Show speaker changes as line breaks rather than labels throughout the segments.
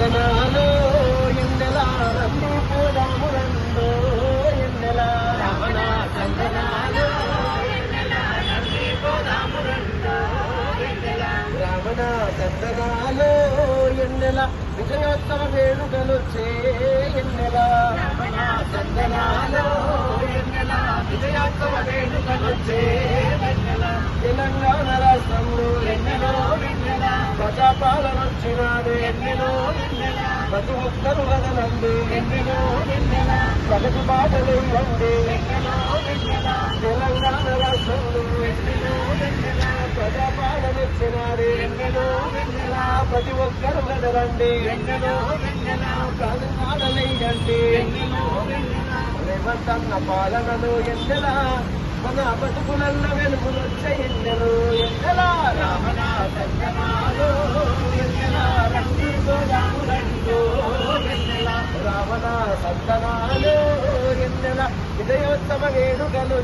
సత్తనాలో ఎన్నెల రండి పోదాము రండో ఎన్నెల రమణ సత్తనాలో రమణ సత్తనాలో ఎన్నెల విజయోత్సవ వేడుకలొచ్చే ఎన్నెల రమణ విజయోత్సవ వేడుకలొచ్చే తెలంగాణ రాష్ట్రంలో ఎన్నెలో ఎన్నెల ప్రజాపాలన వచ్చినాడు ప్రతి ఒక్కరు వదలండి ఎన్నెలో ప్రగతి బాటలు ఇవ్వండి తెలంగాణ రాష్ట్రంలో ఎన్నెలో ఎన్నెల? ప్రజాపాలన ప్రతి ఒక్కరు వదలండి ఎన్నెలో ఎన్నెల? ప్రగతి రేవంతన్న పాలనలో ఎన్నెలా? మన బతుకులలో వెలుగులు వచ్చే ఎన్నెలు ఎన్నెలా రామణ సంగమాలో ఎన్నెలా రంగుతో రాములంటూ ఎన్నెల రావణ సంతనాలు ఎన్నెల విజయోత్సవ వేడుకలు వచ్చే ఎన్నెల రావణ సంతనాలు ఎన్నెల విజయోత్సవ వేడుకలు వచ్చే వేడుకలు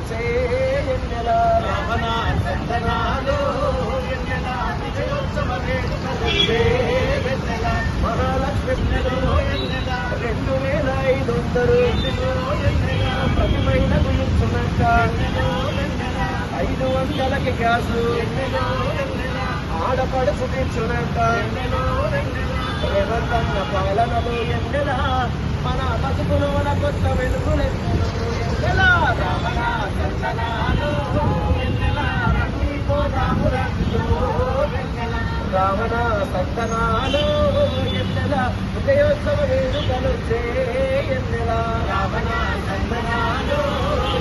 మహాలక్ష్మి రెండు వేల ఐదు వందలు ఎన్నెలో? ఎన్నెల ఇస్తున్నట్ట ఐదు వందలకి గ్యాసు. ఆడపడుచు తీర్చునంట. రేవంతన్న పాలనలో ఎన్నెల? మన బతుకులోన కొత్త వెలుగులు రావణ సంతనాలు ఎన్నెల విజయోత్సవ వేడుకలు ఎన్నెల రావణ సంతనాలు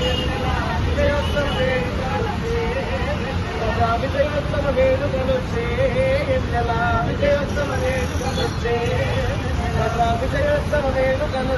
ఎన్నెల విజయోత్సవ వేడుకలు ప్రజా విజయోత్సవ వేడుకలు ఎన్నెల విజయోత్సవ వేడుకలు విజయోత్సవ వేడుకలు